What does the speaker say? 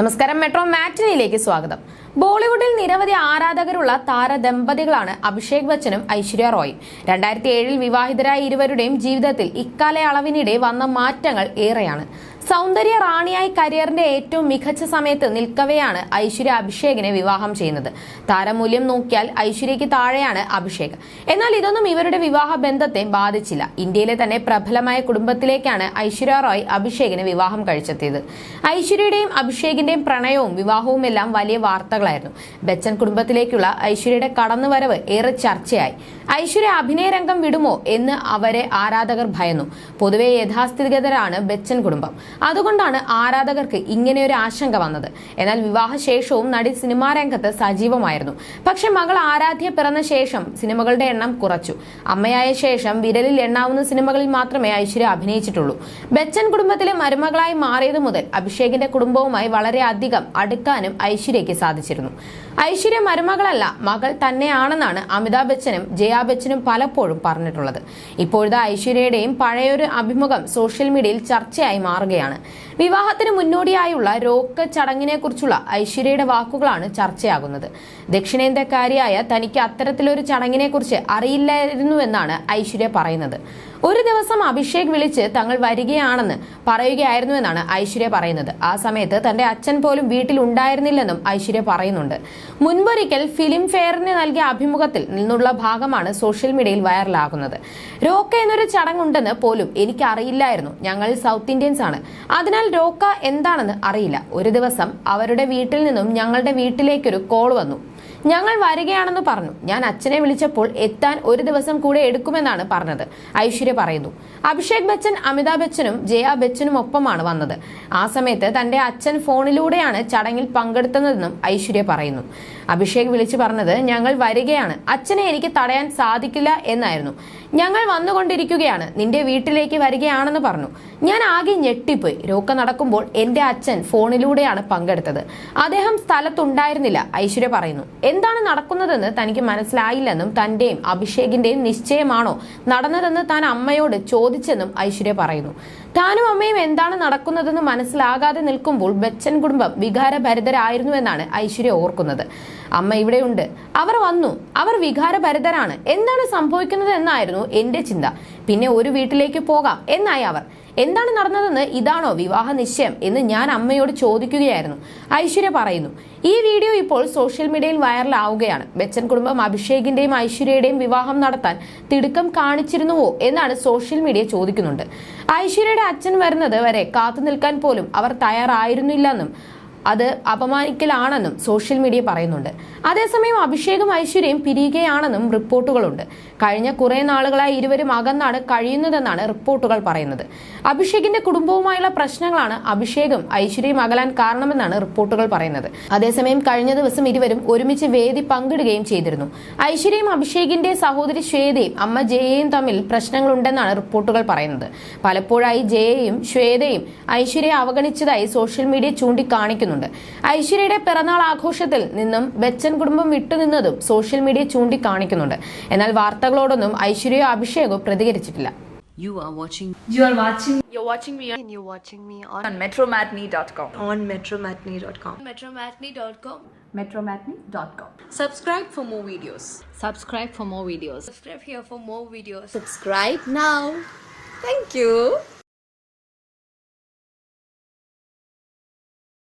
നമസ്കാരം. മെട്രോ മാറ്റിനിയിലേക്ക് സ്വാഗതം. ബോളിവുഡിൽ നിരവധി ആരാധകരുള്ള താരദമ്പതികളാണ് അഭിഷേക് ബച്ചനും ഐശ്വര്യ റോയും. രണ്ടായിരത്തി ഏഴിൽ വിവാഹിതരായ ഇരുവരുടെയും ജീവിതത്തിൽ ഇക്കാലയളവിനിടെ വന്ന മാറ്റങ്ങൾ ഏറെയാണ്. സൗന്ദര്യ റാണിയായി കരിയറിന്റെ ഏറ്റവും മികച്ച സമയത്ത് നിൽക്കവെയാണ് ഐശ്വര്യ അഭിഷേകിനെ വിവാഹം ചെയ്യുന്നത്. താരമൂല്യം നോക്കിയാൽ ഐശ്വര്യയ്ക്ക് താഴെയാണ് അഭിഷേക്. എന്നാൽ ഇതൊന്നും ഇവരുടെ വിവാഹ ബന്ധത്തെ ബാധിച്ചില്ല. ഇന്ത്യയിലെ തന്നെ പ്രബലമായ കുടുംബത്തിലേക്കാണ് ഐശ്വര്യ റോയ് അഭിഷേകിനെ വിവാഹം കഴിച്ചെത്തിയത്. ഐശ്വര്യയുടെയും അഭിഷേകിന്റെയും പ്രണയവും വിവാഹവും എല്ലാം വലിയ വാർത്തകളായിരുന്നു. ബച്ചൻ കുടുംബത്തിലേക്കുള്ള ഐശ്വര്യയുടെ കടന്നുവരവ് ഏറെ ചർച്ചയായി. ഐശ്വര്യ അഭിനയ രംഗം വിടുമോ എന്ന് അവരെ ആരാധകർ ഭയന്നു. പൊതുവെ യഥാസ്ഥിതിഗതരാണ് ബച്ചൻ കുടുംബം. അതുകൊണ്ടാണ് ആരാധകർക്ക് ഇങ്ങനെയൊരു ആശങ്ക വന്നത്. എന്നാൽ വിവാഹശേഷവും നടി സിനിമാ രംഗത്ത് സജീവമായിരുന്നു. പക്ഷെ മകൾ ആരാധ്യ പിറന്ന ശേഷം സിനിമകളുടെ എണ്ണം കുറച്ചു. അമ്മയായ ശേഷം വിരലിൽ എണ്ണാവുന്ന സിനിമകളിൽ മാത്രമേ ഐശ്വര്യ അഭിനയിച്ചിട്ടുള്ളൂ. ബച്ചൻ കുടുംബത്തിലെ മരുമകളായി മാറിയതു മുതൽ അഭിഷേകിന്റെ കുടുംബവുമായി വളരെയധികം അടുക്കാനും ഐശ്വര്യയ്ക്ക് സാധിച്ചിരുന്നു. ഐശ്വര്യ മരുമകളല്ല മകൾ തന്നെയാണെന്നാണ് അമിതാഭ് ബച്ചനും ജയാ ബച്ചനും പലപ്പോഴും പറഞ്ഞിട്ടുള്ളത്. ഇപ്പോഴത്തെ ഐശ്വര്യയുടെയും പഴയൊരു അഭിമുഖം സോഷ്യൽ മീഡിയയിൽ ചർച്ചയായി മാറുകയാണ്. വിവാഹത്തിന് മുന്നോടിയായുള്ള രോക്ക് ചടങ്ങിനെ കുറിച്ചുള്ള ഐശ്വര്യയുടെ വാക്കുകളാണ് ചർച്ചയാകുന്നത്. ദക്ഷിണേന്ത്യക്കാരിയായ തനിക്ക് അത്തരത്തിലൊരു ചടങ്ങിനെ കുറിച്ച് അറിയില്ലായിരുന്നുവെന്നാണ് ഐശ്വര്യ പറയുന്നത്. ഒരു ദിവസം അഭിഷേക് വിളിച്ച് തങ്ങൾ വരികയാണെന്ന് പറയുകയായിരുന്നുവെന്നാണ് ഐശ്വര്യ പറയുന്നത്. ആ സമയത്ത് തന്റെ അച്ഛൻ പോലും വീട്ടിൽ ഉണ്ടായിരുന്നില്ലെന്നും ഐശ്വര്യ പറയുന്നുണ്ട്. മുൻപൊരിക്കൽ ഫിലിം ഫെയറിന് നൽകിയ അഭിമുഖത്തിൽ നിന്നുള്ള ഭാഗമാണ് സോഷ്യൽ മീഡിയയിൽ വൈറലാകുന്നത്. രോക്ക എന്നൊരു ചടങ്ങുണ്ടെന്ന് പോലും എനിക്ക് അറിയില്ലായിരുന്നു ഞങ്ങൾ സൗത്ത് ഇന്ത്യൻസ് ആണ്. അതിനാൽ രോക്ക എന്താണെന്ന് അറിയില്ല. ഒരു ദിവസം അവരുടെ വീട്ടിൽ നിന്നും ഞങ്ങളുടെ വീട്ടിലേക്കൊരു കോൾ വന്നു. ഞങ്ങൾ വരികയാണെന്ന് പറഞ്ഞു. ഞാൻ അച്ഛനെ വിളിച്ചപ്പോൾ എത്താൻ ഒരു ദിവസം കൂടെ എടുക്കുമെന്നാണ് പറഞ്ഞത്. ഐശ്വര്യ പറയുന്നു. അഭിഷേക് ബച്ചൻ അമിതാഭ് ബച്ചനും ജയ ബച്ചനും ഒപ്പമാണ് വന്നത്. ആ സമയത്ത് തന്റെ അച്ഛൻ ഫോണിലൂടെയാണ് ചടങ്ങിൽ പങ്കെടുത്തതെന്നും ഐശ്വര്യ പറയുന്നു. അഭിഷേക് വിളിച്ചു പറഞ്ഞത് ഞങ്ങൾ വരികയാണ്. അച്ഛനെ എനിക്ക് തടയാൻ സാധിക്കില്ല എന്നായിരുന്നു. ഞങ്ങൾ വന്നുകൊണ്ടിരിക്കുകയാണ്. നിന്റെ വീട്ടിലേക്ക് വരികയാണെന്ന് പറഞ്ഞു. ഞാൻ ആകെ ഞെട്ടിപ്പോയി. രോക്ക നടക്കുമ്പോൾ എന്റെ അച്ഛൻ ഫോണിലൂടെയാണ് പങ്കെടുത്തത്. അദ്ദേഹം സ്ഥലത്തുണ്ടായിരുന്നില്ല ഐശ്വര്യ പറയുന്നു. എന്താണ് നടക്കുന്നതെന്ന് തനിക്ക് മനസ്സിലായില്ലെന്നും തന്റെയും അഭിഷേകിന്റെയും നിശ്ചയമാണോ നടന്നതെന്ന് താൻ അമ്മയോട് ചോദിച്ചെന്നും ഐശ്വര്യ പറയുന്നു. താനും അമ്മയും എന്താണ് നടക്കുന്നതെന്ന് മനസ്സിലാകാതെ നിൽക്കുമ്പോൾ ബച്ചൻ കുടുംബം വികാരഭരിതരായിരുന്നുവെന്നാണ് ഐശ്വര്യ ഓർക്കുന്നത്. അമ്മ ഇവിടെയുണ്ട് അവർ വന്നു. അവർ വികാരഭരിതരാണ്. എന്താണ് സംഭവിക്കുന്നത് എന്നായിരുന്നു എന്റെ ചിന്ത. പിന്നെ ഒരു വീട്ടിലേക്ക് പോകാം എന്നായി അവർ. എന്താണ് നടന്നതെന്ന് ഇതാണോ വിവാഹ നിശ്ചയം എന്ന് ഞാൻ അമ്മയോട് ചോദിക്കുകയായിരുന്നു. ഐശ്വര്യ പറയുന്നു ഈ വീഡിയോ ഇപ്പോൾ സോഷ്യൽ മീഡിയയിൽ വൈറലാവുകയാണ്. ബച്ചൻ കുടുംബം അഭിഷേകിന്റെയും ഐശ്വര്യയുടെയും വിവാഹം നടത്താൻ തിടുക്കം കാണിച്ചിരുന്നുവോ എന്നാണ് സോഷ്യൽ മീഡിയ ചോദിക്കുന്നുണ്ട്. ഐശ്വര്യയുടെ അച്ഛൻ വരുന്നത് വരെ കാത്തു നിൽക്കാൻ പോലും അവർ തയ്യാറായിരുന്നില്ലെന്നും അത് അപമാനിക്കലാണെന്നും സോഷ്യൽ മീഡിയ പറയുന്നുണ്ട്. അതേസമയം അഭിഷേകും ഐശ്വര്യയും പിരിയുകയാണെന്നും റിപ്പോർട്ടുകളുണ്ട്. കഴിഞ്ഞ കുറേ നാളുകളായി ഇരുവരും അകന്നാണ് കഴിയുന്നതെന്നാണ് റിപ്പോർട്ടുകൾ പറയുന്നത്. അഭിഷേകിന്റെ കുടുംബവുമായുള്ള പ്രശ്നങ്ങളാണ് അഭിഷേകും ഐശ്വര്യയും അകലാൻ കാരണമെന്നാണ് റിപ്പോർട്ടുകൾ പറയുന്നത്. അതേസമയം കഴിഞ്ഞ ദിവസം ഇരുവരും ഒരുമിച്ച് വേദി പങ്കിടുകയും ചെയ്തിരുന്നു. ഐശ്വര്യയും അഭിഷേകിന്റെ സഹോദരി ശ്വേതയും അമ്മ ജയയും തമ്മിൽ പ്രശ്നങ്ങളുണ്ടെന്നാണ് റിപ്പോർട്ടുകൾ പറയുന്നത്. പലപ്പോഴായി ജയയും ശ്വേതയും ഐശ്വര്യയെ അവഗണിച്ചതായി സോഷ്യൽ മീഡിയ ചൂണ്ടിക്കാണിക്കുന്നുണ്ട് ഐശ്വര്യയുടെ പിറന്നാൾ ആഘോഷത്തിൽ നിന്നും ബച്ചൻ കുടുംബം വിട്ടുനിന്നതും സോഷ്യൽ മീഡിയ ചൂണ്ടിക്കാണിക്കുന്നുണ്ട് എന്നാൽ വാർത്തകളോടൊന്നും ഐശ്വര്യയോ അഭിഷേകോ പ്രതികരിച്ചിട്ടില്ല You are watching You are watching You're watching me on, and you're watching me on, on metromatney.com. on metromatney.com. Metromatney.com. Metromatney.com. subscribe for more videos. Subscribe for more videos. Subscribe here for more videos. Subscribe now. Thank you.